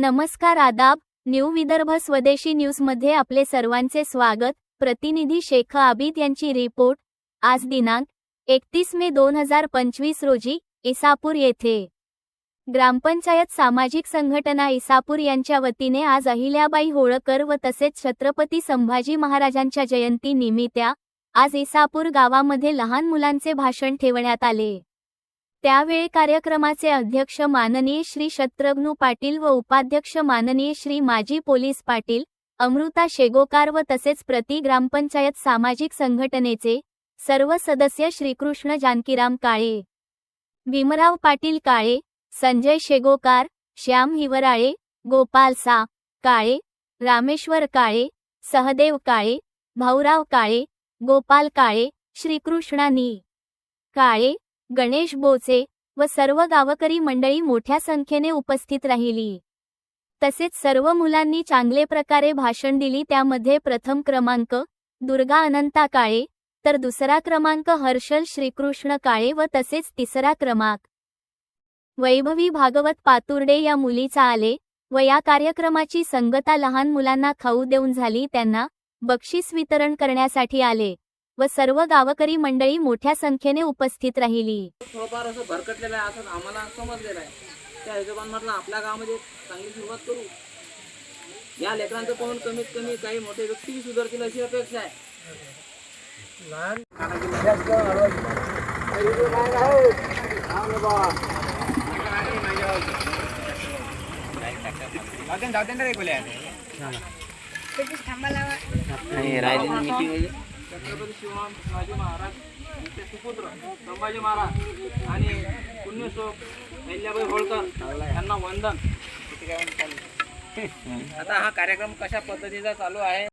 नमस्कार आदाब न्यू विदर्भ स्वदेशी न्यूजमध्ये आपले सर्वांचे स्वागत. प्रतिनिधी शेख आबिद यांची रिपोर्ट. आज दिनांक एकतीस मे दोन हजार पंचवीस रोजी इसापूर येथे. ग्रामपंचायत सामाजिक संघटना इसापूर यांच्या वतीने आज अहिल्याबाई होळकर व तसेच छत्रपती संभाजी महाराजांच्या जयंती निमित्या आज इसापूर गावामध्ये लहान मुलांचे भाषण ठेवण्यात आले. त्यावेळी कार्यक्रमाचे अध्यक्ष माननीय श्री शत्रघ्नू पाटील व उपाध्यक्ष माननीय श्री माजी पोलीस पाटील अमृता शेगोकार व तसेच प्रति ग्रामपंचायत सामाजिक संघटनेचे सर्व सदस्य श्रीकृष्ण जानकीराम काळे भीमराव पाटील काळे संजय शेगोकार श्याम हिवराळे गोपाल सा काळे रामेश्वर काळे सहदेव काळे भाऊराव काळे गोपाल काळे श्रीकृष्णानी काळे गणेश बोचे व सर्व गावकरी मंडळी मोठ्या संख्येने उपस्थित राहिली. तसेच सर्व मुलांनी चांगले प्रकारे भाषण दिली. त्यामध्ये प्रथम क्रमांक दुर्गा अनंता काळे तर दुसरा क्रमांक हर्षल श्रीकृष्ण काळे व तसेच तिसरा क्रमांक वैभवी भागवत पातुर्डे या मुलीचा आले व या कार्यक्रमाची संगता लहान मुलांना खाऊ देऊन झाली. त्यांना बक्षीस वितरण करण्यासाठी आले. व सर्व गावकरी मंडळी मोठ्या संख्येने उपस्थित राहिली. थोडंफार असं भरकटलेलं आहे असं आम्हाला समजलेलं आहे. त्या हिशोबाने म्हटलं आपल्या गावामध्ये चांगली सुरुवात करू. या लेकरांचं पाहून कमीत कमी काही मोठे व्यक्ती सुधारतील अशी अपेक्षा आहे. छत्रपती शिवम शिवाजी महाराज यांचे सुपुत्र संभाजी महाराज आणि पुण्यशोक अहिल्याबाई होळकर यांना वंदन. आता हा कार्यक्रम कशा पद्धतीचा चालू आहे?